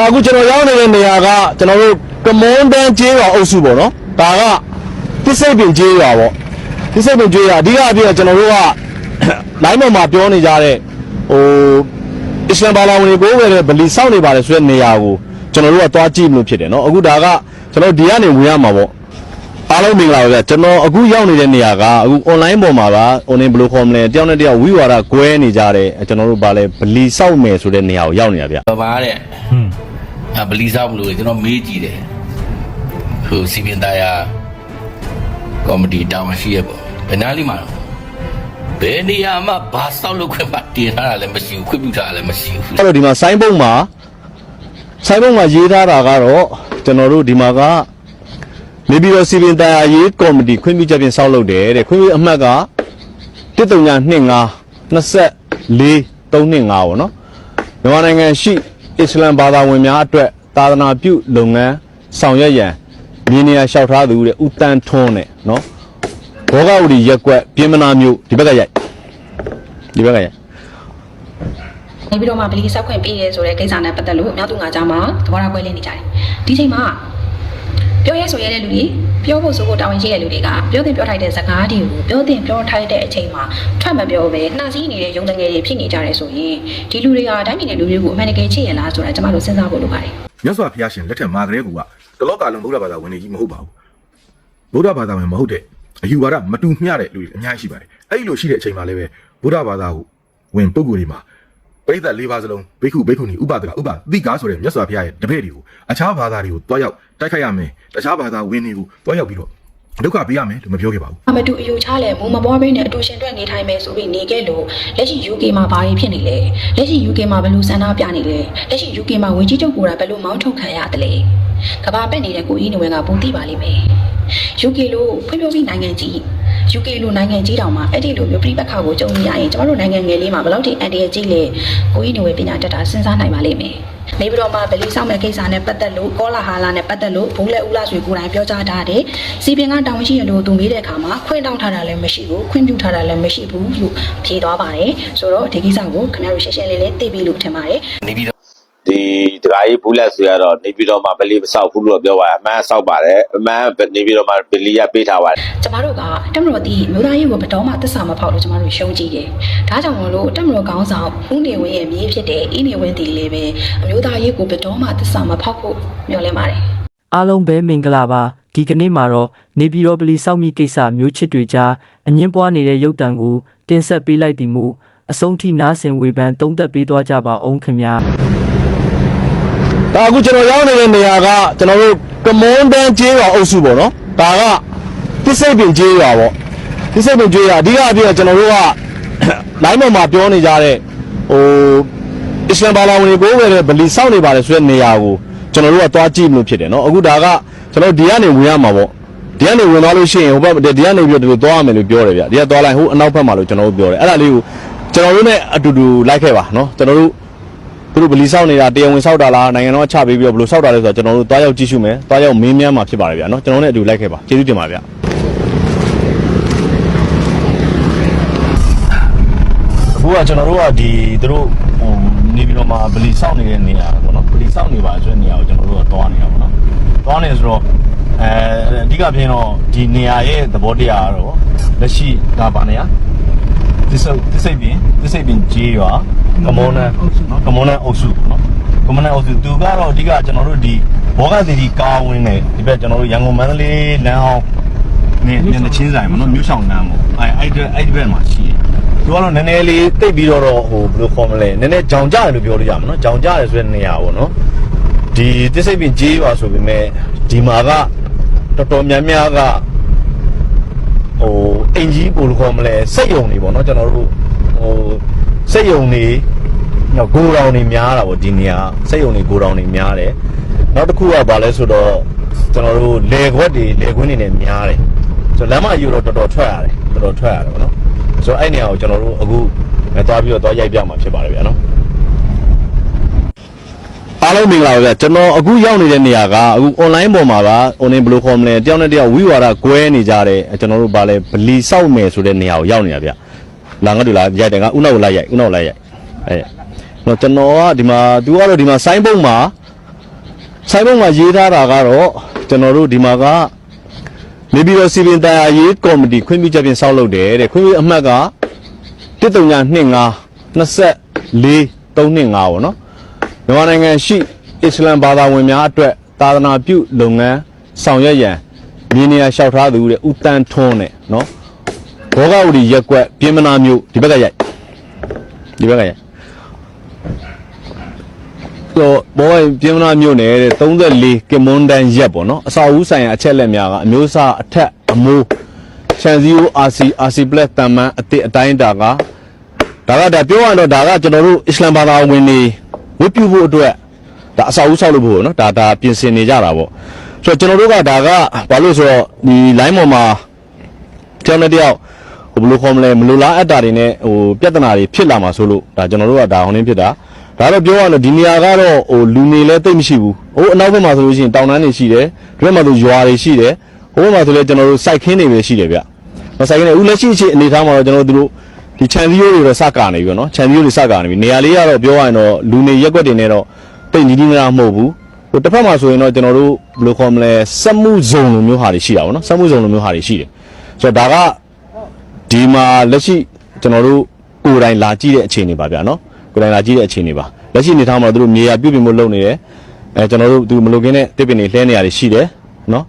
ဒါအခုကျွန်တော်ရောက်နေတဲ့နေရာကကျွန်တော်တို့ကမွန်တန်းကျေးရွာအုပ်စုပေါ့နော်ဒါကသစ်စိတ်ပင်ကျေးရွာပေါ့သစ်စိတ်ပင်ကျေးရွာအဓိကအပြင်ကျွန်တော်တို့ကလိုင်းပေါ်မှာပြောနေကြတဲ့ဟိုအစ္စလမ်ဘာသာဝင်တွေကိုပဲဗလီစောင့်နေပါတယ်ဆိုတဲ့နေရာကိုကျွန်တော်တို့ကသွားကြည့်လို့ဖြစ်တယ်နော်အခုဒါကကျွန်တော်ဒီကနေဝင်ရမှာပေါ့အားလုံးမင်္ဂလာပါဗျာကျွန်တော်အခုရောက်နေတဲ့နေရာကအခု online ပေါ်မှာပါ online ဘယ်လိုခေါ်မလဲတယောက်နဲ့တယောက်ဝိဝါဒကွဲနေကြတဲ့ကျွန်တော်တို့ဗာလဲဗလီစောင့်မယ်ဆိုတဲ့နေရာကိုရောက်နေတာဗျာဘာပါတဲ့အ ဘလီစားမလို့လေကျွန်တော်မေးကြည့်တယ်ဟိုစီပင်သားရကောမတီတောင်းရှိရပေါ့ဘယ်နားလေးမှာတော့ဘယ်နေရာမှာဘာဆောက်လုပ်ခွင့်ပါတင်ထားတာလည်းမရှိဘူးခွင့်ပြုထားတာလည်းမရှိဘူးအဲ့တော့ဒီမှာဆိုင်းဘုတ်မှာဆိုင်းဘုတ်မှာရေးထားတာကတော့ကျွန်တော်တို့ဒီမှာကနေပြည်တော်စီပင်တရားရေးကော်မတီခွင့်ပြုချက်ဖြင့်စောက်လုပ်တယ်တဲ့ခွင့်ပြုအမှတ်က13925 24 325ပေါ့နော်မြန်မာနိုင်ငံရှိ အစ္စလမ်ဘာသာဝင်များအတွက်သာသနာပြုလုပ်ငန်းဆောင်ရွက်ရန်မြေနေရာလျှောက်ထားသူတဲ့ဦးတန်းထွန်းနဲ့နော်ဘောဂဝတီရက်ကွက်ပြင်မနာမျိုးဒီဘက်ကရိုက်ဒီဘက်ကရိုက်နေပြီးတော့မှဗလီဆောက်ခွင့်ပေးရဲဆိုတဲ့ကိစ္စနဲ့ပတ်သက်လို့မြောက်သူငါကြားမှာသဘောထားကွဲလင်းနေကြတယ်ဒီချိန်မှာ ပြောရဲဆိုရဲတဲ့လူတွေပြောဖို့ဆိုဖို့တာဝန်ရှိတဲ့လူတွေကပြောတင်ပြောထိုက်တဲ့စကားတွေကိုပြောတင်ပြောထိုက်တဲ့အချိန်မှာထွက်မပြောပဲနှာစီးနေတဲ့ရုံတငယ်တွေဖြစ်နေကြတယ်ဆိုရင်ဒီလူတွေကတိုင်းပြည်နယ်လူတွေကိုအမှန်တကယ်ချစ်ရလားဆိုတာကျွန်တော်တို့စဉ်းစားဖို့လိုပါတယ်မြတ်စွာဘုရားရှင်လက်ထက်မှာကလေးကတလောကလုံးဗုဒ္ဓဘာသာဝင်နေကြီးမဟုတ်ပါဘူးဗုဒ္ဓဘာသာဝင်မဟုတ်တဲ့အယူဝါဒမတူမျှတဲ့လူတွေအများကြီးရှိပါတယ်အဲ့ဒီလိုရှိတဲ့အချိန်မှာလည်းပဲဗုဒ္ဓဘာသာကိုဝင်ပုဂ္ဂိုလ်တွေမှာပရိသတ်၄ပါးစလုံးဘိက္ခုဘိက္ခုနီဥပဒကဥပသီကားဆိုတဲ့မြတ်စွာဘုရားရဲ့တပည့်တွေကိုအခြားဘာသာတွေကိုတွားရောက် တိုက်ခိုက်ရမယ်တခြားဘာသာဝင်တွေကိုတွားရောက်ပြီးတော့ဒုက္ခပေးရမယ်လို့မပြောခဲ့ပါဘူးအမတူအယူချလဲမူမပေါ်ဘိနဲ့အတူရှင်တွက်နေထိုင်မယ်ဆိုပြီးနေခဲ့လို့လက်ရှိ UK မှာဘာတွေဖြစ်နေလဲလက်ရှိ UK မှာဘယ်လိုဆန္ဒပြနေလဲလက်ရှိ UK မှာဝင်ကြီးချုပ်ကိုယ်တိုင်ဘယ်လိုမောင်းထုတ်ခံရတယ်လဲကဘာပက်နေတဲ့ကိုကြီးနေဝင်ကပုံသိပါလိမ့်မယ် UK လို့ဖွံ့ဖြိုးပြီးနိုင်ငံကြီး UK လို့နိုင်ငံကြီးတောင်မှအဲ့ဒီလိုမျိုးပြိပက္ခကိုကြုံနေရရင်ကျမတို့နိုင်ငံငယ်လေးမှာဘယ်လောက်ထိအန်တရာယ်ကြီးလဲကိုကြီးနေဝင်ပညာတတ်တာစဉ်းစားနိုင်ပါလိမ့်မယ် နေပြီးတော့မှဗလီဆောင်မဲ့ကိစ္စနဲ့ပတ်သက်လို့ကောလာဟာလာနဲ့ပတ်သက်လို့ဘုံလက်ဦးလာဆွေကိုယ်တိုင်ပြောကြားထားတယ်။စီပင်ကတောင်းရှိရလို့သူမေးတဲ့အခါမှာခွင့်တောင်းထားတာလည်းမရှိဘူးခွင့်ပြုထားတာလည်းမရှိဘူးလို့ဖြေသွားပါတယ်။ဆိုတော့ဒီကိစ္စကိုခင်ဗျားတို့ရှင်းရှင်းလေးလေးသိပြီလို့ထင်ပါတယ်။နေပြီးတော့ ဒီဒကာကြီးဘူးလက်ဆိုရတော့နေပြီးတော့မှဗလီမဆောက်ဘူးလို့ပြောပါအမှန်ဆောက်ပါတယ်အမှန်နေပြီးတော့မှဗလီရပေးထားပါတယ်ကျမတို့ကတက်မတော်တီမြို့သားရေးကိုဘယ်တော့မှသစ္စာမဖောက်လို့ကျမတို့ရှုံးကြည့်တယ်။ဒါကြောင့်မလို့တက်မတော်ကောင်းဆောင်ဦးနေဝင်းရဲ့မြေးဖြစ်တဲ့အင်းနေဝင်းတီလေးပဲအမျိုးသားရေးကိုဘယ်တော့မှသစ္စာမဖောက်ဖို့မျှော်လင့်ပါတယ်။အားလုံးပဲမင်္ဂလာပါဒီကနေ့မှာတော့နေပြည်တော်ပလီစောက်မိကိစ္စမျိုးချစ်တွေကြားအငင်းပွားနေတဲ့ရုပ်တံကိုတင်ဆက်ပေးလိုက်သည်မူအဆုံးထိနားဆင်ဝေဖန်သုံးသပ်ပေးသွားကြပါအောင်ခင်ဗျာ ဒါအခုကျွန်တော်ရောက်နေတဲ့နေရာကကျွန်တော်တို့ကမွန်တန်းကျေးရွာအုပ်စုပေါ့နော်ဒါကသစ်စိတ်ပင်ကျေးရွာပေါ့သစ်စိတ်ပင်ကျေးရွာအဓိကအပြင်ကျွန်တော်တို့ကလိုင်းပေါ်မှာပြောနေကြတဲ့ဟိုအစ္စလမ်ဘာသာဝင်တွေကိုပဲဗလီစောင့်နေပါတယ်ဆိုတဲ့နေရာကိုကျွန်တော်တို့ကသွားကြည့်လို့ဖြစ်တယ်နော်အခုဒါကကျွန်တော်ဒီကနေဝင်ရမှာပေါ့ဒီကနေဝင်သွားလို့ရှိရင်ဟိုဘက်ဒီကနေပြီးတော့ဒီလိုသွားရမယ်လို့ပြောတယ်ဗျဒီကသွားလိုက်ဟိုအနောက်ဘက်မှာလို့ကျွန်တော်တို့ပြောတယ်အဲ့ဒါလေးကိုကျွန်တော်တို့ ਨੇ အတူတူလိုက်ခဲ့ပါနော်ကျွန်တော်တို့ သူတို့ဗလီဆောက်နေတာတရားဝင်ဆောက်တာလားနိုင်ငံတော်ကချပေးပြီးတော့ဘယ်လိုဆောက်တာလဲဆိုတော့ကျွန်တော်တို့တွားရောက်ကြည့်ရှုမယ်တွားရောက်မင်းမြန်းမှာဖြစ်ပါတယ်ဗျာနော်ကျွန်တော်နဲ့အတူလိုက်ခဲ့ပါကျေးဇူးတင်ပါဗျာအခုကကျွန်တော်တို့ကဒီသူတို့ဟိုနေပြီးတော့မှဗလီဆောက်နေတဲ့နေရာပေါ့နော်ဗလီဆောက်နေပါဆိုတဲ့နေရာကိုကျွန်တော်တို့ကတွားနေတာပေါ့နော်တွားနေဆိုတော့အဲအဓိကဖြစ်တော့ဒီနေရာရဲ့သဘောတရားကတော့လက်ရှိဒါပါနေရ သစ္စာသစ္စိတ်ပင်သစ္စိတ်ပင်ကြီးရွာကမောနန်ကမောနန်အုပ်စုပေါ့နော်ကမောနန်အုပ်စုသူကတော့အဓိကကျွန်တော်တို့ဒီဘောဂသီတီကားဝင်းနေဒီဘက်ကျွန်တော်တို့ရန်ကုန်မန္တလေးလမ်းအောင်နေနေချင်းဆိုင်ပေါ့နော်မြို့ဆောင်လမ်းပေါ့အဲအဲ့ဒီအဲ့ဒီဘက်မှာရှိတယ်သူကတော့နည်းနည်းလေးတိတ်ပြီးတော့ဟိုဘယ်လိုခေါ်မလဲနည်းနည်းကြောင်ကြတယ်လို့ပြောလို့ရမှာနော်ကြောင်ကြတယ်ဆိုတဲ့နေရာပေါ့နော်ဒီသစ္စိတ်ပင်ကြီးရွာဆိုပေမဲ့ဒီမှာကတော်တော်များများက ဟိုအင်ကြီးပို့လို့ခေါ်မလဲစက်ယုံတွေပေါ့နော်ကျွန်တော်တို့ဟိုစက်ယုံတွေနော်ဂိုတောင်တွေများတာပေါ့ဒီနေရာစက်ယုံတွေဂိုတောင်တွေများတယ်နောက်တစ်ခုကဘာလဲဆိုတော့ကျွန်တော်တို့လေခွက်တွေလေခွင်းတွေနဲ့များတယ်ဆိုတော့လမ်းမယူတော့တော်တော်ထွက်ရတယ်တော်တော်ထွက်ရတယ်ပေါ့နော်ဆိုတော့အဲ့နေရာကိုကျွန်တော်တို့အခုအဲသွားပြီးတော့သွားရိုက်ပြမှာဖြစ်ပါတယ်ဗျာနော် အားလုံးမင်္ဂလာပါဗျာကျွန်တော်အခုရောက်နေတဲ့နေရာကအခု online ပေါ်မှာပါ online ဘယ်လိုခေါ်မလဲတယောက်နဲ့တယောက်ဝိဝါဒကွဲနေကြတဲ့ကျွန်တော်တို့ဗာလဲဗလီစောက်မယ်ဆိုတဲ့နေရာကိုရောက်နေတာဗျလာငါတို့လာရိုက်တယ်ကဥနောက်ကိုလိုက်ရိုက်ဥနောက်လိုက်ရိုက်အဲတော့ကျွန်တော်ကဒီမှာသူကတော့ဒီမှာဆိုင်းဘုတ်မှာဆိုင်ဘုတ်မှာရေးထားတာကတော့ကျွန်တော်တို့ဒီမှာကနေပြည်တော်စီပင်တရားရေးကော်မတီခွင့်ပြုချက်ဖြင့်ဆောက်လုပ်တယ်တဲ့ခွင့်ပြုအမှတ်က1325 24 325ပေါ့နော် မြန်မာနိုင်ငံရှိအစ္စလမ်ဘာသာဝင်များအတွက်သာသနာပြုလုပ်ငန်းဆောင်ရွက်ရန်မြေနေရာလျှောက်ထားသူတဲ့ဦးတန်းထွန်းတဲ့နော်ဘောဂဝတီရက်ကွက်ပြင်မနာမျိုးဒီဘက်ကရိုက်ဒီဘက်ကရိုက်တော့ဘောရင်ပြင်မနာမြို့နယ်တဲ့34ကင်မွန်တန်ရက်ပေါ့နော်အစာဦးဆိုင်ရာအချက်လက်များကအမျိုးအစားအထက်အမိုးချန်စီယို RC RC Plus တန်မန်အတိအတိုင်းတာကဒါကဒါပြောရတော့ဒါကကျွန်တော်တို့အစ္စလမ်ဘာသာဝင်တွေ ဝတ်ပြုဖို့အတွက်ဒါအစာဦးဆောက်လို့ဖို့နော်ဒါဒါပြင်ဆင်နေကြတာပေါ့ဆိုတော့ကျွန်တော်တို့ကဒါကဘာလို့ဆိုတော့ဒီ line ပေါ်မှာကျောင်းတဲ့တယောက်ဟိုဘယ်လိုခေါ်မလဲမလိုလားအပ်တာတွေနဲ့ဟိုပြဿနာတွေဖြစ်လာမှာဆိုလို့ဒါကျွန်တော်တို့ကဒါဟိုနေဖြစ်တာဒါတော့ပြောရလို့ဒီနေရာကတော့ဟိုလူနေလဲတိတ်မရှိဘူးဟိုအနောက်ဘက်မှာဆိုလို့ရှိရင်တောင်တန်းတွေရှိတယ်ဒီဘက်မှာဆိုရွာတွေရှိတယ်ဟိုဘက်မှာဆိုလဲကျွန်တော်တို့စိုက်ခင်းတွေပဲရှိတယ်ဗျမစိုက်ခင်းတွေဦးလက်ရှိအချိန်အနေထားမှာတော့ကျွန်တော်တို့ ဒီခြံစည်းရိုးတွေတော့စကာနေပြီနော်ခြံစည်းရိုးတွေစကာနေပြီနေရာလေးကတော့ပြောရရင်တော့လူနေရက်ွက်တွေနဲ့တော့တိတ်နီးနီးနားမဟုတ်ဘူးဟိုတစ်ဖက်မှာဆိုရင်တော့ကျွန်တော်တို့ဘယ်လိုခေါ်မလဲစက်မှုဇုံလိုမျိုးဟာတွေရှိတာပေါ့နော်စက်မှုဇုံလိုမျိုးဟာတွေရှိတယ်ဆိုတော့ဒါကဒီမှာလက်ရှိကျွန်တော်တို့ကိုယ်တိုင်လာကြည့်တဲ့အခြေအနေပါဗျာနော်ကိုယ်တိုင်လာကြည့်တဲ့အခြေအနေပါလက်ရှိနေထားမှာတို့မြေယာပြုတ်ပြင်မှုလုပ်နေတယ်အဲကျွန်တော်တို့သူမလုပ်ခင်းတဲ့တစ်ပင်တွေလှဲနေရတယ်ရှိတယ်နော်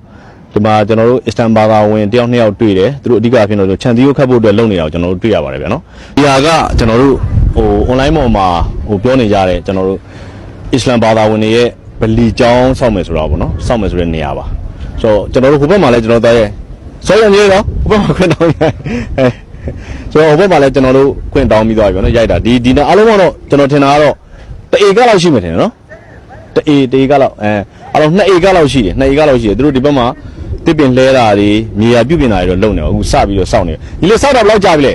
ဒီမှာကျွန်တော်တို့အစ္စတန်ဘာသာဝင်တယောက်နှစ်ယောက်တွေ့တယ်သူတို့အဓိကအဖြစ်တော့ခြံသီးကိုခတ်ဖို့အတွက်လုပ်နေတာကိုကျွန်တော်တို့တွေ့ရပါတယ်ဗျာနော်ဒီဟာကကျွန်တော်တို့ဟို online ပေါ်မှာဟိုပြောနေကြတယ်ကျွန်တော်တို့အစ္စလမ်ဘာသာဝင်တွေရဲ့ဗလီကျောင်းစောက်မယ်ဆိုတာပေါ့နော်စောက်မယ်ဆိုတဲ့နေရာပါဆိုတော့ကျွန်တော်တို့ဟိုဘက်မှာလည်းကျွန်တော်တို့ရဲ့စောရမြေတော့ဟိုဘက်မှာခွင့်တောင်းရိုက်အဲဆိုတော့ဟိုဘက်မှာလည်းကျွန်တော်တို့ခွင့်တောင်းပြီးသွားပြီဗောနော်ရိုက်တာဒီဒီနေ့အားလုံးကတော့ကျွန်တော်ထင်တာကတော့တအေကလောက်ရှိမယ်ထင်တယ်နော်တအေတအေကလောက်အဲအားလုံး2အေကလောက်ရှိတယ်2အေကလောက်ရှိတယ်သူတို့ဒီဘက်မှာ တစ်ပင်လဲတာတွေမြေယာပြုတ်ပြင်တာတွေတော့လုပ်နေအောင်အခုစပြီးတော့စောင့်နေဒီလိုစောင့်တာဘယ်လောက်ကြာပြီလဲ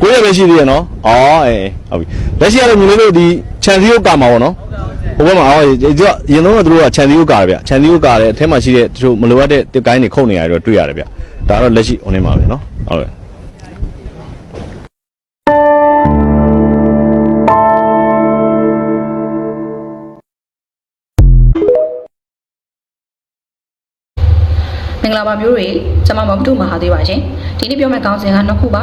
ကိုရပဲရှိသေးရနော်အော်အေးဟုတ်ပြီလက်ရှိကတော့ညီလေးတို့ဒီခြံစည်းဥကာမှာပေါ့နော်ဟိုဘက်မှာအော်ဒီအရင်ဆုံးကသူတို့ကခြံစည်းဥကာတယ်ဗျခြံစည်းဥကာတယ်အထက်မှာရှိတဲ့သူတို့မလိုအပ်တဲ့တစ်ကိုင်းတွေခုတ်နေရတယ်တော့တွေ့ရတယ်ဗျဒါတော့လက်ရှိ online မှာပဲနော်ဟုတ်ကဲ့ လာပါမျိုးတွေကျွန်မမမတုမဟာသေးပါရှင်ဒီနေ့ပြောမယ့်ကောင်းစဉ်ကနှစ်ခုပါ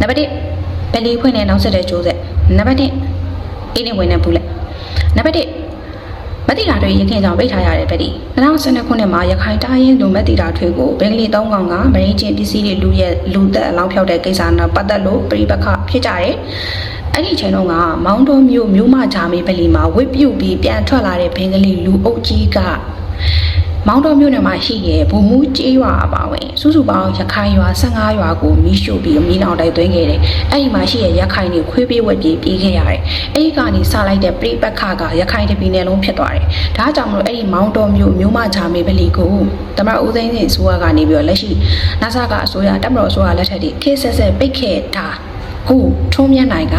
နံပါတ်1ဘယ်လီဖွင့်တဲ့နောက်ဆက်တဲ့ကျိုးဆက်နံပါတ်2အင်းနေဝင်တဲ့ဘူးလက်နံပါတ်1မတိတာတွေရခင်ကြောင့်ပိတ်ထားရတဲ့ဗက်ဒီ2012ခုနှစ်မှာရခိုင်တိုင်းရင်းလူမတိတာတွေကိုဘင်္ဂလီ၃កောင်ကမရင်းချင်းပစ္စည်းတွေလူရဲ့လူသက်အလောင်းဖြောက်တဲ့ကိစ္စနဲ့ပတ်သက်လို့ပြိပခဖြစ်ကြတယ်အဲ့ဒီအချိန်တုန်းကမောင်းတော်မျိုးမျိုးမဂျာမီဗလီမှာဝစ်ပြုတ်ပြီးပြန်ထွက်လာတဲ့ဘင်္ဂလီလူအုပ်ကြီးက မောင်တော်မြို့နယ်မှာရှိတဲ့ဗိုလ်မှူးကျေးရွာအပါအဝင်စုစုပေါင်းရခိုင်ရွာ15ရွာကိုမီးရှို့ပြီးမီးလောင်တိုက်သွင်းခဲ့တယ်။အဲ့ဒီမှာရှိတဲ့ရခိုင်တွေခွေးပေးဝက်ပြေးပြေးခဲ့ရတယ်။အဲ့ဒီကနေစလိုက်တဲ့ပြိပက္ခကရခိုင်တပြည်နယ်လုံးဖြစ်သွားတယ်။ဒါကြောင့်မလို့အဲ့ဒီမောင်တော်မြို့မြို့မချာမေပလီကိုတမရဦးသိန်းစင်အစိုးရကနေပြီးတော့လက်ရှိနာဆာကအစိုးရတက်မတော်အစိုးရလက်ထက်ထိခေတ်ဆက်ဆက်ပိတ်ခဲ့တာခုထုံးမြတ်နိုင်က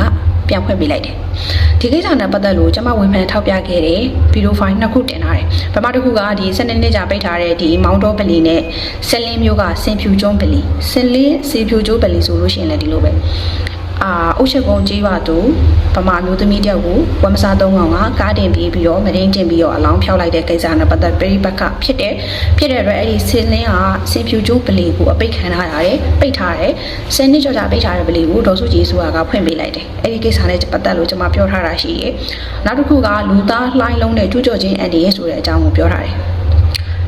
ပြန်ဖွင့်ပေးလိုက်တယ်။ဒီကိစ္စနဲ့ပတ်သက်လို့ကျွန်မဝန်ဖန်ထောက်ပြခဲ့တယ်ဗီဒီယိုဖိုင်နှစ်ခုတင်ထားတယ်။ပထမတစ်ခုကဒီစနေနေ့ကြာပိတ်ထားတဲ့ဒီမောင်တော်ပလီနဲ့ဆလင်းမျိုးကစင်ဖြူကျွန်းပလီဆလင်းစင်ဖြူကျွန်းပလီဆိုလို့ရှိရင်လည်းဒီလိုပဲ။ အာအုတ်ချက်ကုန်းကြီးရွာသူဗမာမျိုးသမီးတယောက်ကိုဝမ်မစာသုံးကောင်ကကားတင်ပြီးပြီးတော့မရင်းတင်ပြီးတော့အလောင်းဖျောက်လိုက်တဲ့ကိစ္စနဲ့ပတ်သက်ပြီးဘက်ကဖြစ်တယ်။ဖြစ်တဲ့အတွက်အဲ့ဒီဆလင်းကစင်ဖြူကျွန်းပလီကိုအပိတ်ခံထားရတယ်။ပိတ်ထားတယ်။ဆယ်နှစ်ကျော်ကြာပိတ်ထားတဲ့ပလီကိုဒေါ်စုကြည်ဆိုတာကဖွင့်ပေးလိုက်တယ်။အဲ့ဒီကိစ္စနဲ့ပတ်သက်လို့ကျွန်မပြောထားတာရှိတယ်။နောက်တစ်ခုကလူသားလှိုင်းလုံးနဲ့ကျူးကျော်ခြင်းအန်ဒီရဲ့ဆိုတဲ့အကြောင်းကိုပြောထားတယ်။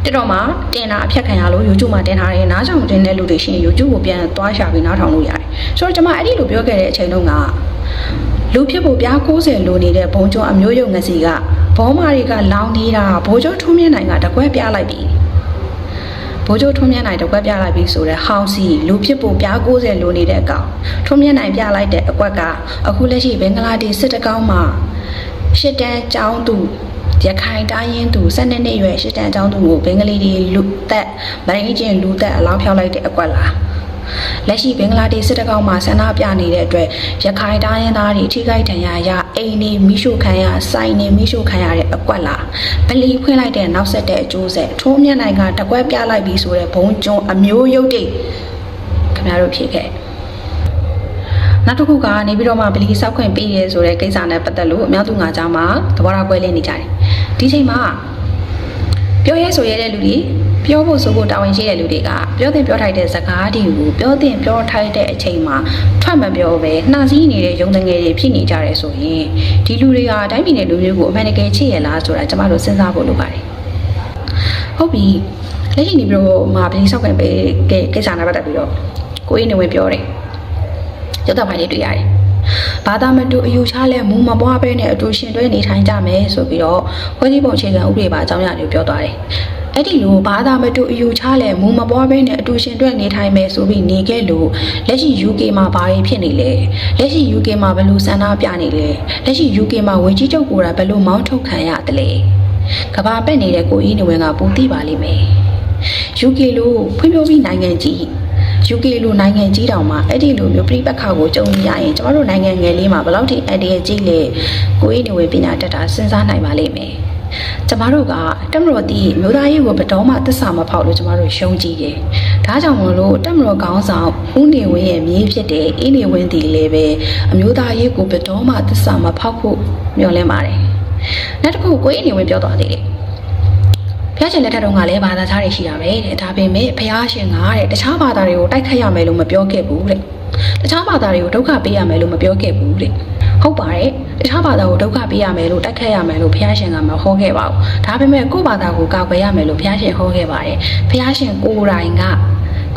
တက်တော့မှတင်တာအဖြတ်ခံရလို့ YouTube မှာတင်ထားတယ်နားချောင်တင်တဲ့လူတွေရှိရင် YouTube ကိုပြန်သွားရှာပြီးနားထောင်လို့ရတယ်။ဆိုတော့ကျွန်မအဲ့ဒီလိုပြောခဲ့တဲ့အချိန်တုန်းကလူဖြစ်ဖို့ပြား90လိုနေတဲ့ဘုံကျော်အမျိုးယုံငစီကဘောမာတွေကလောင်းနေတာဘိုးကျော်ထုံးမြင့်နိုင်ကတကွဲပြလိုက်ပြီဘိုးကျော်ထုံးမြင့်နိုင်တကွက်ပြလိုက်ပြီဆိုတော့ဟောင်းစီလူဖြစ်ဖို့ပြား90လိုနေတဲ့အကောင်ထုံးမြင့်နိုင်ပြလိုက်တဲ့အကွက်ကအခုလက်ရှိဘင်္ဂလားဒေ့ရှ်စစ်တကောင်းမှာရှစ်တန်းကျောင်းသူ ရခိုင်တိုင်းရင်းသူ12နှစ်ရွယ်ရှစ်တန်းကျောင်းသူကိုဘင်္ဂလီတွေလူသက်မရင်းချင်းလူသက်အလောင်းဖြောက်လိုက်တဲ့အကွက်လားလက်ရှိဘင်္ဂလားဒေ့ရှ်စစ်တကောင်းမှာဆန္ဒပြနေတဲ့အတွက်ရခိုင်တိုင်းရင်းသားတွေထိခိုက်ဒဏ်ရာရအိမ်နေမိရှုခံရစိုင်နေမိရှုခံရတဲ့အကွက်လားဗလီဖွင့်လိုက်တဲ့နောက်ဆက်တဲ့အကျိုးဆက်ထိုးမြတ်နိုင်ကတကွက်ပြလိုက်ပြီးဆိုတဲ့ဘုံကျုံအမျိုးရုပ်တိခင်ဗျားတို့ဖြစ်ခဲ့ နောက်တစ်ခုကနေပြီးတော့မှဗလီစောက်ခွင့်ပေးရဲဆိုတဲ့ကိစ္စနဲ့ပတ်သက်လို့အများသူငါကြားမှာသဘောထားကွဲလွဲနေကြတယ်ဒီချိန်မှာပြောရဲဆိုရဲတဲ့လူတွေပြောဖို့ဆိုဖို့တာဝန်ရှိတဲ့လူတွေကပြောတဲ့ပြောထိုက်တဲ့စကားတွေကိုပြောတဲ့ပြောထိုက်တဲ့အချိန်မှာထွက်မပြောပဲနှာစည်းနေတဲ့ရုံတငယ်တွေဖြစ်နေကြတယ်ဆိုရင်ဒီလူတွေဟာတိုင်းပြည်နယ်လူမျိုးကိုအမှန်တကယ်ချစ်ရလားဆိုတာကျွန်တော်တို့စဉ်းစားဖို့လိုပါတယ်ဟုတ်ပြီလက်ရှိနေပြီးတော့မှာဗလီစောက်ခွင့်ပေးတဲ့ကိစ္စနဲ့ပတ်သက်ပြီးတော့ကိုကြီးနေဝင်ပြောတယ် ရုပ်သံဖိုင်လေးတွေ့ရတယ်။ဘာသာမတူအယူချလဲမူမပွားပဲနဲ့အတူရှင်တွဲနေထိုင်ကြမယ်ဆိုပြီးတော့ခွဲစည်းပုံအခြေခံဥပဒေပါအကြောင်းအရာတွေပြောသွားတယ်။အဲ့ဒီလိုဘာသာမတူအယူချလဲမူမပွားပဲနဲ့အတူရှင်တွဲနေထိုင်မယ်ဆိုပြီးနေခဲ့လို့လက်ရှိ UK မှာဘာတွေဖြစ်နေလဲ။လက်ရှိ UK မှာဘယ်လိုဆန္ဒပြနေလဲ။လက်ရှိ UK မှာဝင်ကြီးချုပ်ကိုယ်တိုင်ဘယ်လိုမောင်းထုတ်ခံရတယ်လဲ။ကဘာပက်နေတဲ့ကိုကြီးနေဝင်ကပူသိပါလိမ့်မယ်။ UK လို့ဖွံ့ဖြိုးပြီးနိုင်ငံကြီး UK လိုနိုင်ငံကြီးတောင်မှအဲ့ဒီလိုမျိုးပြိပက္ခကိုကြုံရရင်ကျမတို့နိုင်ငံငယ်လေးမှာဘယ်လောက်ထိအန္တရာယ်ကြီးလဲကိုယ်ရည်နေဝင်ပညာတတ်တာစဉ်းစားနိုင်ပါလိမ့်မယ်ကျမတို့ကတက်မတော်တီးမြို့သားရေးကိုဘယ်တော့မှသစ္စာမဖောက်လို့ကျမတို့ရှုံးကြည့်တယ်။ဒါကြောင့်မလို့တက်မတော်ကောင်းဆောင်ဦးနေဝင်းရဲ့မြေးဖြစ်တဲ့အေးနေဝင်းတီလည်းပဲအမျိုးသားရေးကိုဘယ်တော့မှသစ္စာမဖောက်ဖို့မျှော်လင့်ပါတယ်။နောက်တစ်ခုကိုယ်ရည်နေဝင်ပြောသွားသေးတယ်။ ဖျားရှင်လက်ထက်တုန်းကလည်းဘာသာခြားတွေရှိတာပဲတဲ့ဒါပေမဲ့ဖျားရှင်ကတဲ့တခြားဘာသာတွေကိုတိုက်ခတ်ရမယ်လို့မပြောခဲ့ဘူးတဲ့တခြားဘာသာတွေကိုဒုက္ခပေးရမယ်လို့မပြောခဲ့ဘူးတဲ့ဟုတ်ပါတယ်တခြားဘာသာကိုဒုက္ခပေးရမယ်လို့တိုက်ခတ်ရမယ်လို့ဖျားရှင်ကမဟောခဲ့ပါဘူးဒါပေမဲ့ကိုယ့်ဘာသာကိုကာကွယ်ရမယ်လို့ဖျားရှင်ဟောခဲ့ပါတယ်ဖျားရှင်ကိုယ်တိုင်က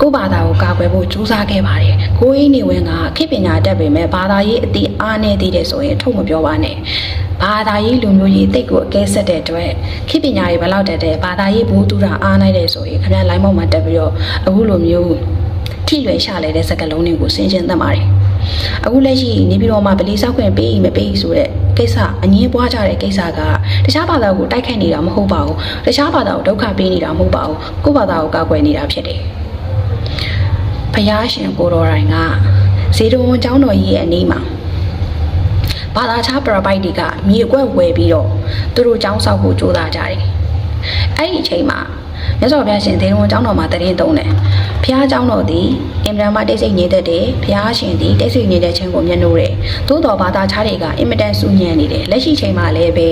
ကိုယ့်ဘာသာကိုကာကွယ်ဖို့ကြိုးစားခဲ့ပါတယ်။ကိုအင်းနေဝင်ကခေပညာတတ်ပေမဲ့ဘာသာရေးအတိအားနေသေးတယ်ဆိုရင်ထုတ်မပြောပါနဲ့။ဘာသာရေးလူမျိုးရေးတိတ်ကိုအကဲဆက်တဲ့အတွက်ခေပညာရေးဘယ်လောက်တက်တဲ့ဘာသာရေးဘူးတူတာအားနိုင်တယ်ဆိုရင်ခင်ဗျားလိုင်းမောက်မှာတက်ပြီးတော့အခုလိုမျိုးထိလွယ်ရှလဲတဲ့စကားလုံးတွေကိုဆင်ခြင်သတ်ပါတယ်။အခုလက်ရှိနေပြီးတော့မှဗလီဆောက်ခွင့်ပေးမပေးဆိုတဲ့ကိစ္စအငင်းပွားကြတဲ့ကိစ္စကတခြားဘာသာကိုတိုက်ခိုက်နေတာမဟုတ်ပါဘူး။တခြားဘာသာကိုဒုက္ခပေးနေတာမဟုတ်ပါဘူး။ကိုယ့်ဘာသာကိုကာကွယ်နေတာဖြစ်တယ်။ ဖယားရှင်ကိုတော်တိုင်ကဇေတဝန်ကျောင်းတော်ကြီးရဲ့အနီးမှာဘာသာခြားပရပိုက်တွေကမြေကွက်ဝယ်ပြီးတော့သူတို့ကျောင်းဆောက်ဖို့ကြိုးစားကြတယ်။အဲ့ဒီအချိန်မှာမြတ်စွာဘုရားရှင်ဇေတဝန်ကျောင်းတော်မှာတရင်တုံးတယ်။ဘုရားကျောင်းတော်သည်အင်မတန်မှတိတ်ဆိတ်နေတတ်တယ်။ဘုရားရှင်သည်တိတ်ဆိတ်နေတဲ့ခြင်းကိုမျက်နှိုးတယ်။သို့တော်ဘာသာခြားတွေကအင်မတန်စူညံနေတယ်။လက်ရှိချိန်မှာလည်းပဲ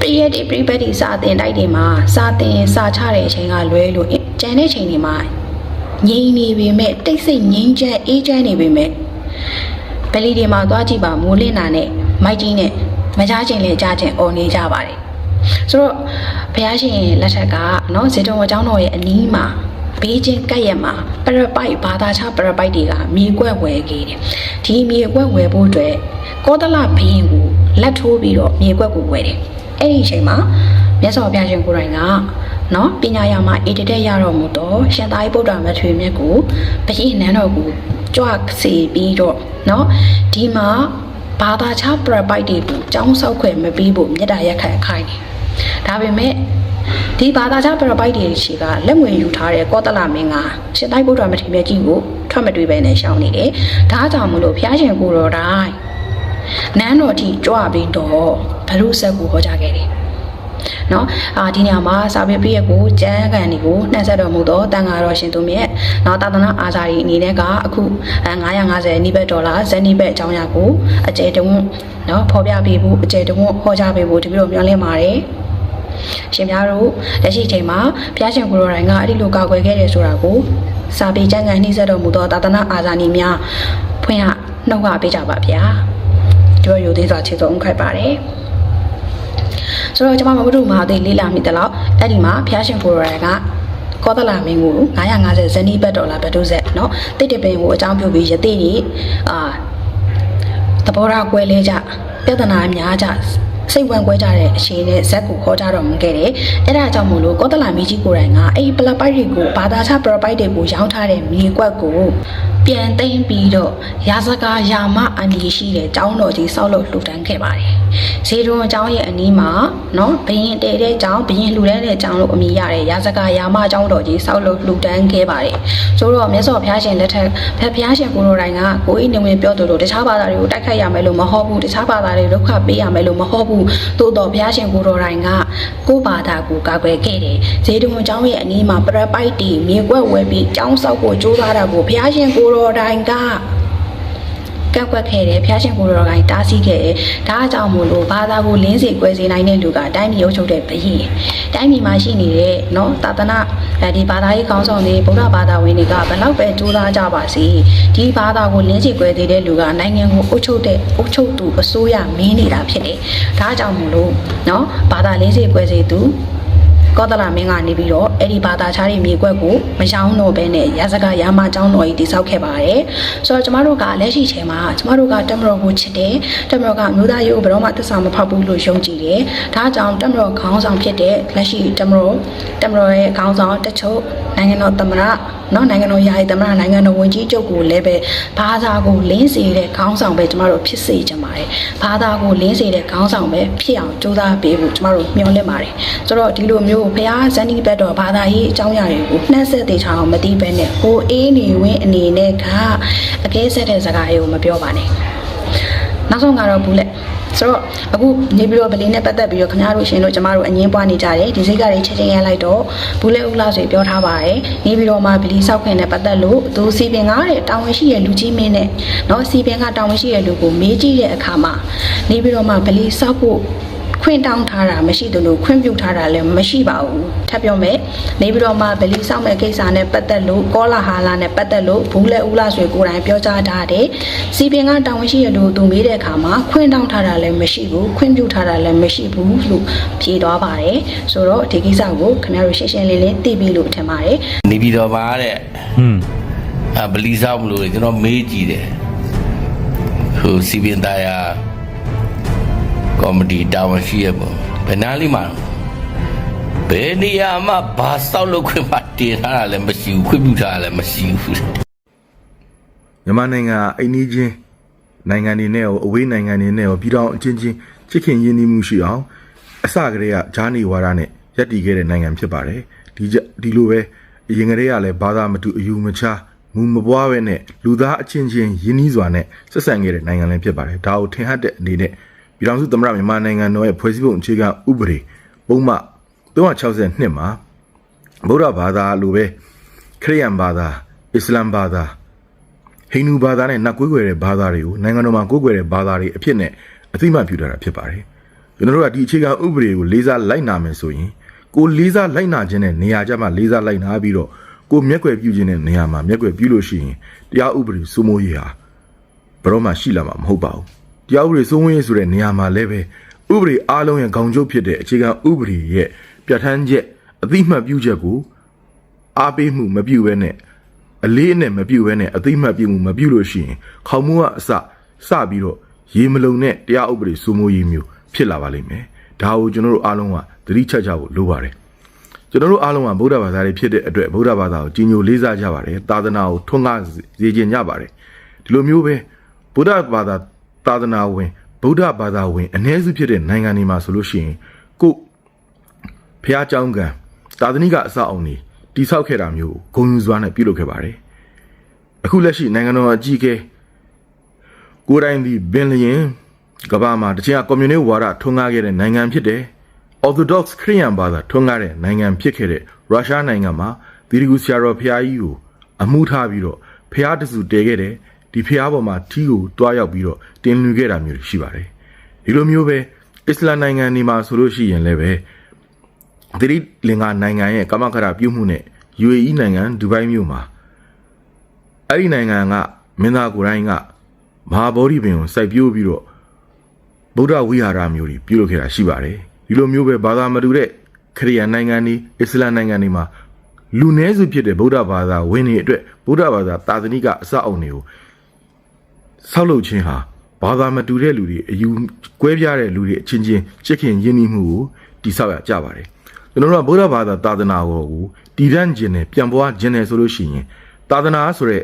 ပရိယတ်ဒီပရိပတ်ဒီစာတင်တိုက်တွေမှာစာတင်စာချတဲ့အချိန်ကလွဲလို့ကျန်တဲ့ချိန်တွေမှာ ငြိမ်နေပေမဲ့တိတ်ဆိတ်ငြိမ်ချမ်းအေးချမ်းနေပေမဲ့ဗလီတွေမှာသွားကြည့်ပါမိုးလင်းတာနဲ့မိုက်ကြီးနဲ့မကြားချင်းလဲကြားချင်းអော်နေကြပါတယ်ဆိုတော့ဘုရားရှင်လက်ထက်ကနော်ဇေတဝန်ကျောင်းတော်ရဲ့အနီးမှာဘေးချင်းကပ်ရက်မှာပရပိုက်ဘာသာခြားပရပိုက်တွေကမြေကွက်ဝယ်ခဲ့တယ်ဒီမြေကွက်ဝယ်ဖို့အတွက်ကောသလဘရင်ကိုလက်ထိုးပြီးတော့မြေကွက်ကိုဝယ်တယ်အဲ့ဒီအချိန်မှာမြတ်စွာဘုရားရှင်ကိုယ်တိုင်က နော်ပညာရမှာအေတတက်ရတော်မူတော့ရှင်သာရိပုတ္တရာမထေရမြတ်ကိုဘရင်နန်းတော်ကိုကြွစေပြီးတော့နော်ဒီမှာဘာသာခြားပရပိုက်တွေကိုចောင်းဆောက်ခွင့်မပေးဖို့မြတ်တာရက်ခံခိုင်းတယ်ဒါပေမဲ့ဒီဘာသာခြားပရပိုက်တွေရှိကလက်ငွေယူထားတဲ့ကောသလမင်းကရှင်သာရိပုတ္တရာမထေရမြတ်ကြီးကိုထွက်မတွေ့ပဲနဲ့ရှောင်နေတယ်ဒါကြောင့်မလို့ဘုရားရှင်ကိုယ်တော်တိုင်းနန်းတော်ထိကြွပြီးတော့ဘရုဆက်ကိုဟောကြားခဲ့တယ် เนาะအာဒီနေရာမှာစာပေပြည့်ကိုကျမ်းဂန်တွေကိုနှံ့ဆက်တော်မူသောတန်ဃာတော်ရှင်သူမြတ်เนาะတာသနာအာဇာရီအနေနဲ့ကအခု950နိဘတ်ဒေါ်လာဇန်နိဘတ်အကြောင်းအရာကိုအကျယ်တဝန်းเนาะဖော်ပြပေးဖို့အကျယ်တဝန်းဟောကြားပေးဖို့တပည့်တော်မျှော်လင့်ပါတယ်ရှင်များတို့လက်ရှိအချိန်မှာဘုရားရှင်ကိုယ်တော်တိုင်ကအဲ့ဒီလိုကာကွယ်ခဲ့တယ်ဆိုတာကိုစာပေကျမ်းဂန်နှိစက်တော်မူသောတာသနာအာဇာနည်များဖွင့်ဟနှုတ်ကပေးကြပါဗျာဒီလိုရိုသေးစွာခြေစုံခိုက်ပါတယ် ဆိုတော့ကျွန်မမမတို့မဟာသေးလေးလာမိတယ်လို့အဲ့ဒီမှာဘုရားရှင်ကိုယ်တော်တိုင်ကကောသလမင်းကို950ဇနီးဘတ်ဒေါ်လာဘတ်တုဆက်เนาะတိတ်တပင်ကိုအကြောင်းပြုပြီးယသိကြီးအာသဘောထားကွဲလဲကြပြဿနာများကြ စိတ်ဝင်ကွဲကြတဲ့အခြေအနေဇက်ကိုခေါ်ကြတော်မူခဲ့တယ်။အဲဒါကြောင့်မို့လို့ကောသလမီကြီးကိုယ်တိုင်ကအဲ့ဒီပလပိုက်တွေကိုဘာသာချပရပိုက်တွေကိုရောင်းထားတဲ့မြေကွက်ကိုပြန်သိမ်းပြီးတော့ရာဇကာယာမအမည်ရှိတဲ့ကျောင်းတော်ကြီးဆောက်လုပ်လှူဒန်းခဲ့ပါတယ်။ဇေဒွန်ကျောင်းရဲ့အနီးမှာနော်ဘရင်တဲတဲ့ကျောင်းဘရင်လှူဒန်းတဲ့ကျောင်းလို့အမည်ရတဲ့ရာဇကာယာမကျောင်းတော်ကြီးဆောက်လုပ်လှူဒန်းခဲ့ပါတယ်။ဆိုတော့မြတ်စွာဘုရားရှင်လက်ထက်ဖက်ဘုရားရှင်ကိုယ်တော်တိုင်ကကိုအိနေဝင်ပြောသလိုတခြားဘာသာတွေကိုတိုက်ခိုက်ရမယ်လို့မဟုတ်ဘူးတခြားဘာသာတွေဒုက္ခပေးရမယ်လို့မဟုတ်ဘူးသို့တော်ဘုရားရှင်ကိုယ်တော်တိုင်ကကိုယ်ဘာသာကိုကာကွယ်ခဲ့တယ်ဇေဒွန်ကျောင်းရဲ့အနီးမှာပရပိုက်တီမြေကွက်ဝဲပြီးကျောင်းဆောက်ဖို့ကြိုးစားတာကိုဘုရားရှင်ကိုယ်တော်တိုင်က ကန့်ကွက်ခဲ့တယ်ဖျားရှင်ကိုတော်ကိုင်းတားဆီးခဲ့တယ်ဒါအကြောင်းမို့လို့ဘာသာကိုလင်းစေကွဲစေနိုင်တဲ့လူကတိုင်းပြည်ရုပ်ချုပ်တဲ့ဘုရင်တိုင်းပြည်မှာရှိနေတဲ့နော်သာသနာအဲဒီဘာသာရေးကောင်းဆောင်တွေဗုဒ္ဓဘာသာဝင်တွေကဘယ်တော့ပဲကြိုးစားကြပါစေဒီဘာသာကိုလင်းစေကွဲစေတဲ့လူကနိုင်ငံကိုအုပ်ချုပ်တဲ့အုပ်ချုပ်သူအစိုးရမင်းနေတာဖြစ်တယ်ဒါအကြောင်းမို့လို့နော်ဘာသာလင်းစေကွဲစေသူ ကောသလမင်းကနေပြီးတော့အဲ့ဒီဘာသာခြားတဲ့မြေကွက်ကိုမရောင်းတော့ဘဲနဲ့ရစကရာမကျောင်းတော်ကြီးတည်ဆောက်ခဲ့ပါတယ်။ဆိုတော့ကျမတို့ကလက်ရှိချိန်မှာကျမတို့ကတမတော်ကိုချစ်တယ်။တမတော်ကမျိုးသားရေးကိုဘယ်တော့မှသစ္စာမဖောက်ဘူးလို့ယုံကြည်တယ်။ဒါကြောင့်တမတော်ခေါင်းဆောင်ဖြစ်တဲ့လက်ရှိတမတော်တမတော်ရဲ့ခေါင်းဆောင်တချို့ နိုင်ငံတော်သမ္မတနော်နိုင်ငံတော်ယာယီသမ္မတနိုင်ငံတော်ဝန်ကြီးချုပ်ကိုလည်းပဲဘာသာကိုလင်းစေတဲ့ခေါင်းဆောင်ပဲကျမတို့ဖြစ်စေချင်ပါတယ်။ဘာသာကိုလင်းစေတဲ့ခေါင်းဆောင်ပဲဖြစ်အောင်ကြိုးစားပေးဖို့ကျမတို့မျှော်လင့်ပါတယ်။ဆိုတော့ဒီလိုမျိုးဘုရားဇန်နီဘက်တော်ဘာသာရေးအကြောင်းအရာတွေကိုနှက်ဆက်သေးချအောင်မသိဘဲနဲ့ဟိုအေးနေဝင်းအနေနဲ့ကအကဲဆက်တဲ့စကားတွေကိုမပြောပါနဲ့။ နောက်ဆုံးကတော့ဘူးလက်ဆိုတော့အခုနေပြီးတော့ဗလင်းနဲ့ပတ်သက်ပြီးတော့ခင်ဗျားတို့ရှင်တို့ကျမတို့အငင်းပွားနေကြတယ်ဒီစိတ်ကတွေချက်ချင်းရလိုက်တော့ဘူးလက်ဦးလာဆိုပြောထားပါတယ်နေပြီးတော့မှဗလီဆောက်ခွင့်နဲ့ပတ်သက်လို့သူစီပင်ကားတဲ့တာဝန်ရှိတဲ့လူကြီးမင်းနဲ့เนาะစီပင်ကတာဝန်ရှိတဲ့လူကိုမေးကြည့်တဲ့အခါမှာနေပြီးတော့မှဗလီဆောက်ဖို့ ခွင့်တောင်းထားတာမရှိသလိုခွင့်ပြုထားတာလည်းမရှိပါဘူးထပ်ပြောမယ်နေပြီးတော့မှဗလီဆောက်မဲ့ကိစ္စနဲ့ပတ်သက်လို့ကောလာဟာလာနဲ့ပတ်သက်လို့ဘူးလက်ဦးလာဆိုကိုယ်တိုင်ပြောကြားထားတယ်စီပင်ကတာဝန်ရှိရလို့သူမေးတဲ့အခါမှာခွင့်တောင်းထားတာလည်းမရှိဘူးခွင့်ပြုထားတာလည်းမရှိဘူးလို့ဖြေသွားပါတယ်ဆိုတော့ဒီကိစ္စကိုခင်ဗျားတို့ရှင်းရှင်းလင်းလင်းသိပြီလို့ထင်ပါတယ်နေပြည်တော်မှာတဲ့ဟွန်းအဗလီဆောင်မလို့ကျွန်တော်မေးကြည့်တယ်ဟိုစီပင်သားယာ ကောမတီတာဝန်ရှိရပေါ့ဘယ်နားလေးမှာဘယ်နေရာမှာဘာစောက်လို့ခွင့်မတင်ထားတာလည်းမရှိဘူးခွင့်ပြုထားတာလည်းမရှိဘူးမြန်မာနိုင်ငံကအိမ်နီးချင်းနိုင်ငံတွေနဲ့ရောအဝေးနိုင်ငံတွေနဲ့ရောပြည်တော်အချင်းချင်းချစ်ခင်ရင်းနှီးမှုရှိအောင်အစကတည်းကဂျာနီဝါဒနဲ့ရပ်တည်ခဲ့တဲ့နိုင်ငံဖြစ်ပါတယ်ဒီကြဒီလိုပဲအရင်ကတည်းကလည်းဘာသာမတူအယူမချမူမပွားပဲနဲ့လူသားအချင်းချင်းရင်းနှီးစွာနဲ့ဆက်ဆံခဲ့တဲ့နိုင်ငံလည်းဖြစ်ပါတယ်ဒါကိုထင်ဟပ်တဲ့အနေနဲ့ ပြည်တော်စုသမ္မတမြန်မာနိုင်ငံတော်ရဲ့ဖွဲ့စည်းပုံအခြေခံဥပဒေပုံမှ362မှာဗုဒ္ဓဘာသာလိုပဲခရစ်ယာန်ဘာသာအစ္စလာမ်ဘာသာဟိန္ဒူဘာသာနဲ့နတ်ကိုးကွယ်တဲ့ဘာသာတွေကိုနိုင်ငံတော်မှာကိုးကွယ်တဲ့ဘာသာတွေအဖြစ်နဲ့အသိအမှတ်ပြုထားတာဖြစ်ပါတယ်။ကျွန်တော်တို့ကဒီအခြေခံဥပဒေကိုလေးစားလိုက်နာမယ်ဆိုရင်ကိုလေးစားလိုက်နာခြင်းနဲ့နေရာကြမှာလေးစားလိုက်နာပြီးတော့ကိုမျက်ကွယ်ပြုခြင်းနဲ့နေရာမှာမျက်ကွယ်ပြုလို့ရှိရင်တရားဥပဒေစိုးမိုးရေးဟာဘယ်တော့မှရှိလာမှာမဟုတ်ပါဘူး။ တရားဥပဒေစိုးမိုးရေးဆိုတဲ့နေရာမှာလည်းပဲဥပဒေအားလုံးရဲ့ခေါင်းချုပ်ဖြစ်တဲ့အခြေခံဥပဒေရဲ့ပြဋ္ဌာန်းချက်အသိအမှတ်ပြုချက်ကိုအားပေးမှုမပြုဘဲနဲ့အလေးအနက်မပြုဘဲနဲ့အသိမှတ်ပြုမှုမပြုလို့ရှိရင်ခေါမှုကအစစပြီးတော့ရေမလုံနဲ့တရားဥပဒေစိုးမိုးရေးမျိုးဖြစ်လာပါလိမ့်မယ်။ဒါကိုကျွန်တော်တို့အားလုံးကသတိချက်ကြဖို့လိုပါတယ်။ကျွန်တော်တို့အားလုံးကဗုဒ္ဓဘာသာတွေဖြစ်တဲ့အတွက်ဗုဒ္ဓဘာသာကိုကြီးညိုလေးစားကြပါတယ်။သာသနာကိုထွန်းကားစေခြင်းကြပါတယ်။ဒီလိုမျိုးပဲဗုဒ္ဓဘာသာ သာသနာဝင်ဗုဒ္ဓဘာသာဝင်အ ਨੇ စုဖြစ်တဲ့နိုင်ငံတွေမှာဆိုလို့ရှိရင်ကို ဖះเจ้าကံသာသနိကအစအုံတွေတိဆောက်ခဲ့တာမျိုးကိုဂုံယူစွာနဲ့ပြုလုပ်ခဲ့ပါတယ်အခုလက်ရှိနိုင်ငံတော်အကြီးအကဲကိုယ်တိုင်ဒီဘင်လျင်ကမ္ဘာမှာတချင်ကကွန်မြူနစ်ဝါဒထွန်းကားခဲ့တဲ့နိုင်ငံဖြစ်တယ် Orthodox ခရစ်ယာန်ဘာသာထွန်းကားတဲ့နိုင်ငံဖြစ်ခဲ့တဲ့ရုရှားနိုင်ငံမှာသီရိကူဆရာတော်ဖះကြီးကိုအမှုထားပြီးတော့ဖះတစုတဲခဲ့တယ် ဒီဖះပေါ်မှာထီးကိုတွားရောက်ပြီးတော့တင်လူခဲ့တာမျိုးရှိပါတယ်ဒီလိုမျိုးပဲအစ္စလာမ်နိုင်ငံတွေမှာဆိုလို့ရှိရင်လည်းပဲသတိလင်္ကာနိုင်ငံရဲ့ကမ္မခရပြုမှုနဲ့ UAE နိုင်ငံဒူဘိုင်းမြို့မှာအဲ့ဒီနိုင်ငံကမင်းသားကိုယ်တိုင်ကမဟာဗောဓိပင်ကိုစိုက်ပျိုးပြီးတော့ဗုဒ္ဓဝိဟာရမျိုးတွေပြုလုပ်ခဲ့တာရှိပါတယ်ဒီလိုမျိုးပဲဘာသာမတူတဲ့ခရစ်ယာန်နိုင်ငံတွေအစ္စလာမ်နိုင်ငံတွေမှာလူနည်းစုဖြစ်တဲ့ဗုဒ္ဓဘာသာဝင်တွေအတွက်ဗုဒ္ဓဘာသာသာသနိကအစအုံတွေကို ဆောက်လုပ်ခြင်းဟာဘာသာမတူတဲ့လူတွေအယူကွဲပြားတဲ့လူတွေအချင်းချင်းချစ်ခင်ရင်းနှီးမှုကိုတိဆောက်ရကြပါတယ်ကျွန်တော်တို့ကဗုဒ္ဓဘာသာသာသနာကိုတည်တံ့ခြင်းနဲ့ပြန်ပွားခြင်းနဲ့ဆိုလို့ရှိရင်သာသနာဆိုတဲ့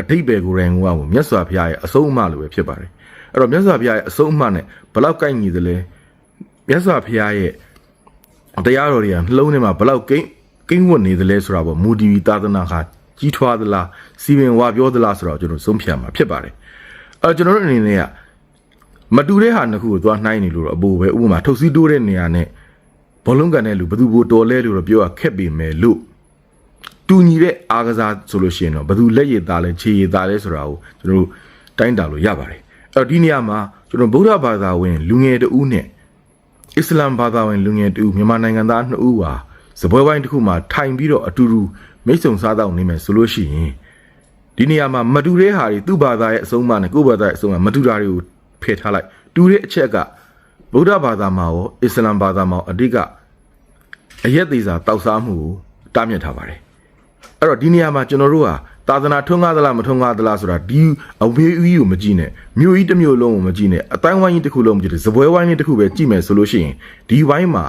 အတိတ်ပဲကိုယ်တိုင်ကမြတ်စွာဘုရားရဲ့အဆုံးအမလိုပဲဖြစ်ပါတယ်အဲ့တော့မြတ်စွာဘုရားရဲ့အဆုံးအမနဲ့ဘလောက်ကိုက်ညီသလဲမြတ်စွာဘုရားရဲ့တရားတော်တွေကနှလုံးထဲမှာဘလောက်ကိန်းကိန်းဝတ်နေသလဲဆိုတာပေါ့မူတည်ပြီးသာသနာဟာ ကြီးထွားသလားစီပင်ဝါပြောသလားဆိုတော့ကျွန်တော်ဆုံးဖြတ်မှာဖြစ်ပါတယ်အဲ့ကျွန်တော်တို့အနေနဲ့ကမတူတဲ့ဟာနှစ်ခုကိုသွားနှိုင်းနေလို့တော့အပူပဲဥပမာထုတ်စည်းတိုးတဲ့နေရာနဲ့ဘောလုံးကန်တဲ့လူဘသူဘိုတော်လဲလို့တော့ပြောရခက်ပေမဲ့လို့တူညီတဲ့အားကစားဆိုလို့ရှိရင်တော့ဘသူလက်ရည်သားလဲခြေရည်သားလဲဆိုတာကိုကျွန်တော်တို့တိုင်းတာလို့ရပါတယ်အဲ့တော့ဒီနေရာမှာကျွန်တော်ဗုဒ္ဓဘာသာဝင်လူငယ်တဦးနဲ့အစ္စလာမ်ဘာသာဝင်လူငယ်တဦးမြန်မာနိုင်ငံသားနှစ်ဦးဟာ စပွဲဝိုင်းတစ်ခုမှာထိုင်ပြီးတော့အတူတူမိတ်ဆုံစားတော့နေမယ်ဆိုလို့ရှိရင်ဒီနေရာမှာမတူတဲ့ဟာတွေသူ့ဘာသာရဲ့အဆုံးအမနဲ့ကိုယ့်ဘာသာရဲ့အဆုံးအမမတူတာတွေကိုဖယ်ထားလိုက်တူတဲ့အချက်ကဗုဒ္ဓဘာသာမှာရောအစ္စလာမ်ဘာသာမှာရောအဓိကအရက်သေးစာတောက်စားမှုကိုတားမြစ်ထားပါတယ်အဲ့တော့ဒီနေရာမှာကျွန်တော်တို့ဟာသာသနာထွန်းကားသလားမထွန်းကားသလားဆိုတာဒီအဝေးအီးကိုမကြည့်နဲ့မြို့ကြီးတစ်မြို့လုံးကိုမကြည့်နဲ့အတိုင်းဝိုင်းကြီးတစ်ခုလုံးမကြည့်နဲ့ဇပွဲဝိုင်းကြီးတစ်ခုပဲကြည့်မယ်ဆိုလို့ရှိရင်ဒီဝိုင်းမှာ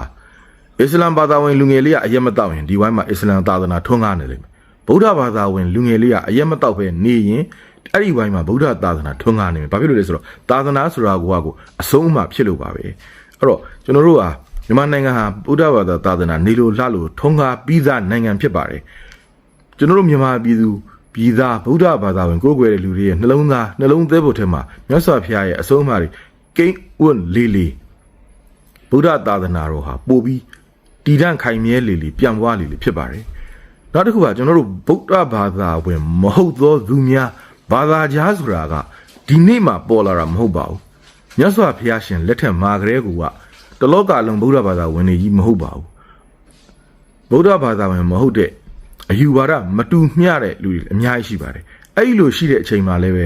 အစ္စလာမ်ဘာသာဝင်လူငယ်လေးကအရက်မတောက်ရင်ဒီဝိုင်းမှာအစ္စလာမ်သာသနာထွန်းကားနေလိမ့်မယ်ဗုဒ္ဓဘာသာဝင်လူငယ်လေးကအရက်မတောက်ပဲနေရင်အဲ့ဒီဝိုင်းမှာဗုဒ္ဓသာသနာထွန်းကားနေမယ်ဘာဖြစ်လို့လဲဆိုတော့သာသနာဆိုတာကိုကကိုအဆုံးအမဖြစ်လို့ပါပဲအဲ့တော့ကျွန်တော်တို့ဟာမြန်မာနိုင်ငံဟာဗုဒ္ဓဘာသာသာသနာနေလို့လှလို့ထွန်းကားပြီးသားနိုင်ငံဖြစ်ပါတယ်ကျွန်တော်တို့မြန်မာပြည်သူပြည်သားဗုဒ္ဓဘာသာဝင်ကိုယ်ကွယ်တဲ့လူတွေရဲ့နှလုံးသားနှလုံးသွဲဖို့ထဲမှာမြတ်စွာဘုရားရဲ့အဆုံးအမတွေကိန်းဝတ်လေးလေးဗုဒ္ဓသာသနာတော်ဟာပို့ပြီး တည်တံ့ခိုင်မြဲလေးလေးပြန်ပွားလေးလေးဖြစ်ပါတယ်နောက်တစ်ခုကကျွန်တော်တို့ဗုဒ္ဓဘာသာဝင်မဟုတ်သောသူများဘာသာကြားဆိုတာကဒီနေ့မှပေါ်လာတာမဟုတ်ပါဘူးမြတ်စွာဘုရားရှင်လက်ထက်မှာကလေးကတလောကလုံးဗုဒ္ဓဘာသာဝင်နေကြီးမဟုတ်ပါဘူးဗုဒ္ဓဘာသာဝင်မဟုတ်တဲ့အယူဝါဒမတူမျှတဲ့လူတွေအများကြီးရှိပါတယ်အဲ့ဒီလိုရှိတဲ့အချိန်မှာလည်းပဲ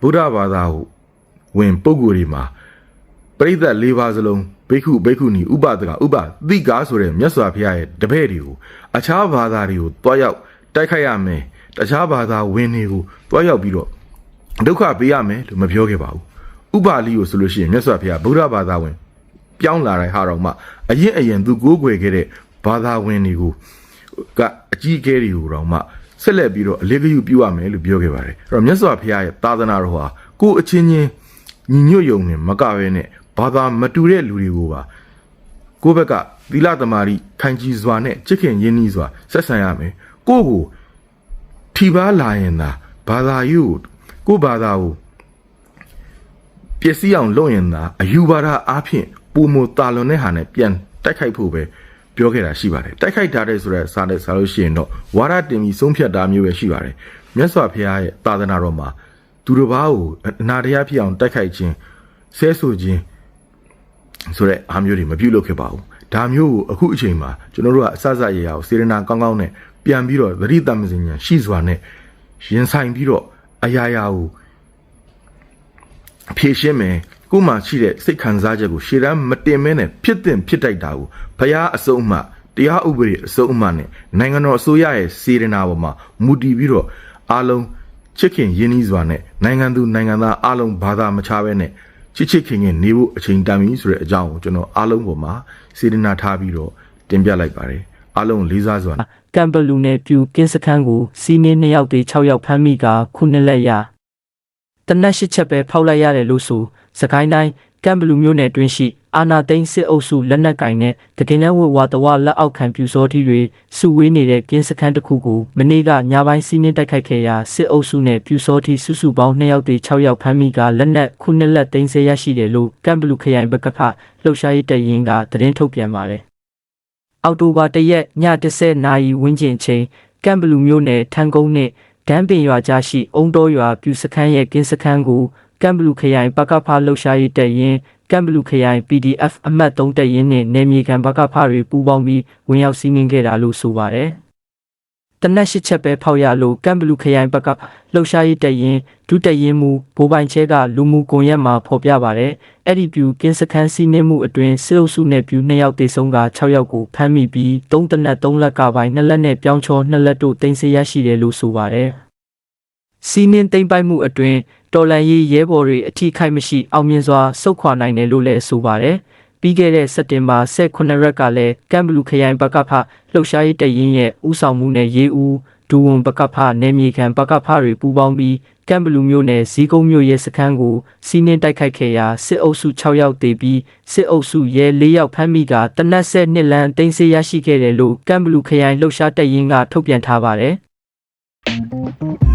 ဗုဒ္ဓဘာသာကိုဝင်ပုဂ္ဂိုလ်တွေမှာ ပရိသတ်၄ပါးစလုံးဘိက္ခုဘိက္ခုနီဥပဒကဥပသိကာဆိုတဲ့မြတ်စွာဘုရားရဲ့တပည့်တွေကိုအခြားဘာသာတွေကိုတွားရောက်တိုက်ခိုက်ရမယ်တခြားဘာသာဝင်တွေကိုတွားရောက်ပြီးတော့ဒုက္ခပေးရမယ်လို့မပြောခဲ့ပါဘူးဥပါလိကိုဆိုလို့ရှိရင်မြတ်စွာဘုရားဗုဒ္ဓဘာသာဝင်ပြောင်းလာတဲ့ဟာတော့မှအရင်အရင်သူကိုးကွယ်ခဲ့တဲ့ဘာသာဝင်တွေကိုကအကြီးအကဲတွေကိုတော့မှဆက်လက်ပြီးတော့အလေးဂရုပြုရမယ်လို့ပြောခဲ့ပါတယ်အဲ့တော့မြတ်စွာဘုရားရဲ့သာသနာတော်ဟာကိုယ်အချင်းချင်းညီညွတ်ယုံနဲ့မကဘဲနဲ့ ဘာသာမတူတဲ့လူတွေကိုပါကိုယ့်ဘက်ကသီလသမารိခိုင်ကြီးစွာနဲ့ချစ်ခင်ရင်းနှီးစွာဆက်ဆံရမယ်ကိုယ့်ကိုထီပါလာရင်သာဘာသာရေးကိုကိုယ့်ဘာသာကိုပျက်စီးအောင်လုပ်ရင်သာအယူဘာဒအားဖြင့်ပုံမတာလွန်တဲ့ဟာနဲ့ပြန်တိုက်ခိုက်ဖို့ပဲပြောခဲ့တာရှိပါတယ်တိုက်ခိုက်ထားတဲ့ဆိုတဲ့စာနဲ့စာလို့ရှိရင်တော့ဝါရတင်ပြီးဆုံးဖြတ်တာမျိုးပဲရှိပါတယ်မြတ်စွာဘုရားရဲ့သာသနာတော်မှာသူတစ်ပါးကိုအနာတရားဖြစ်အောင်တိုက်ခိုက်ခြင်းဆဲဆိုခြင်း ဆိုတဲ့အားမျိုးတွေမပြုလုပ်ခဲ့ပါဘူးဒါမျိုးကိုအခုအချိန်မှာကျွန်တော်တို့ကအစစရေရာကိုစေရနာကောင်းကောင်းနဲ့ပြန်ပြီးတော့သတိတမစင်ညာရှိစွာနဲ့ရင်ဆိုင်ပြီးတော့အရာရာကိုဖြည့်ရှင်းမယ်ကိုယ်မှရှိတဲ့စိတ်ခံစားချက်ကိုရှေ့တန်းမတင်မဲနဲ့ဖြစ်တင်ဖြစ်တိုက်တာကိုဘုရားအစုံအမတရားဥပဒေအစုံအမနဲ့နိုင်ငံတော်အစိုးရရဲ့စေရနာပေါ်မှာမူတည်ပြီးတော့အားလုံးချစ်ခင်ရင်းနှီးစွာနဲ့နိုင်ငံသူနိုင်ငံသားအားလုံးဘာသာမခြားဘဲနဲ့ ချစ်ချစ်ခင်ခင်နေဖို့အချိန်တန်ပြီဆိုတဲ့အကြောင်းကိုကျွန်တော်အားလုံးပေါ်မှာစေရနာထားပြီးတော့တင်ပြလိုက်ပါတယ်အားလုံးလေးစားစွာကမ်ဘလူနယ်ပြူကင်းစခန်းကိုစီးနင်း2ယောက်သေး6ယောက်ဖမ်းမိကခုနှစ်လက်ရတနက်ရှိချက်ပဲဖောက်လိုက်ရတယ်လို့ဆို စကိုင်းတိုင်းကမ်ဘလူမြို့နယ်တွင်းရှိအာနာသိန်းစစ်အုပ်စုလက်နက်ကင်နဲ့တကယ်လဲဝဝတဝလက်အောက်ခံပြူစောထီတွေစုဝေးနေတဲ့ကင်းစခန်းတစ်ခုကိုမနေ့ကညပိုင်းစီးနင်းတိုက်ခိုက်ခဲ့ရာစစ်အုပ်စုနဲ့ပြူစောထီစုစုပေါင်း2ယောက်သေး6ယောက်ဖမ်းမိကလက်နက်ခုနှစ်လက်သိမ်းဆဲရရှိတယ်လို့ကမ်ဘလူခရိုင်ဘက်ကဖလှုပ်ရှားရေးတပ်ရင်းကသတင်းထုတ်ပြန်ပါတယ်အောက်တိုဘာတရက်ည10နာရီဝန်းကျင်ချိန်ကမ်ဘလူမြို့နယ်ထန်ကုန်းနှင့်ဒန်းပင်ရွာကြားရှိအုံတော်ရွာပြူစခန်းရဲ့ကင်းစခန်းကို ကမ်ဘလူခရိုင်ပကဖလှုပ်ရှားရေးတပ်ရင်းကမ်ဘလူခရိုင် PDF အမှတ်3တပ်ရင်းနှင့်နယ်မြေခံပကဖတွေပူးပေါင်းပြီးဝင်ရောက်စီးနင်းခဲ့တာလို့ဆိုပါတယ်။တနက်ရှိချက်ပဲဖောက်ရလို့ကမ်ဘလူခရိုင်ဘက်ကလှုပ်ရှားရေးတပ်ရင်ဒုတပ်ရင်မူဘိုးပိုင်ချဲကလူမှုကွန်ရက်မှာဖော်ပြပါတယ်။အဲ့ဒီပြူကင်းစခန်းစီးနှင်းမှုအတွင်းစစ်အုပ်စုနဲ့ပြူ2ယောက်တေဆုံးက6ယောက်ကိုဖမ်းမိပြီး3တနက်3လက်ကပိုင်း2လက်နဲ့ပြောင်းချော2လက်တို့တင်ဆက်ရရှိတယ်လို့ဆိုပါတယ်။ စီးနှင်းသိမ့်ပိုက်မှုအတွင်းတော်လန်ရေးရဲဘော်တွေအထိခိုက်မရှိအောင်မြင်စွာစုခွာနိုင်တယ်လို့လည်းဆိုပါတယ်။ပြီးခဲ့တဲ့စက်တင်ဘာ18ရက်ကလည်းကမ်ဘလူခရိုင်ဘကဖလှုပ်ရှားရေးတရင်ရဲ့ဥဆောင်မှုနဲ့ရေးဦးဒူဝန်ဘကဖနယ်မြေခံဘကဖတွေပူးပေါင်းပြီးကမ်ဘလူမျိုးနယ်ဇီးကုန်းမျိုးရဲ့စခန်းကိုစီးနင်းတိုက်ခိုက်ခဲ့ရာစစ်အုပ်စု6ယောက်တေပြီးစစ်အုပ်စုရဲ4ယောက်ဖမ်းမိကတနက်ဆက်နှစ်လမ်းတင်ဆက်ရရှိခဲ့တယ်လို့ကမ်ဘလူခရိုင်လှုပ်ရှားတရင်ကထုတ်ပြန်ထားပါတယ်။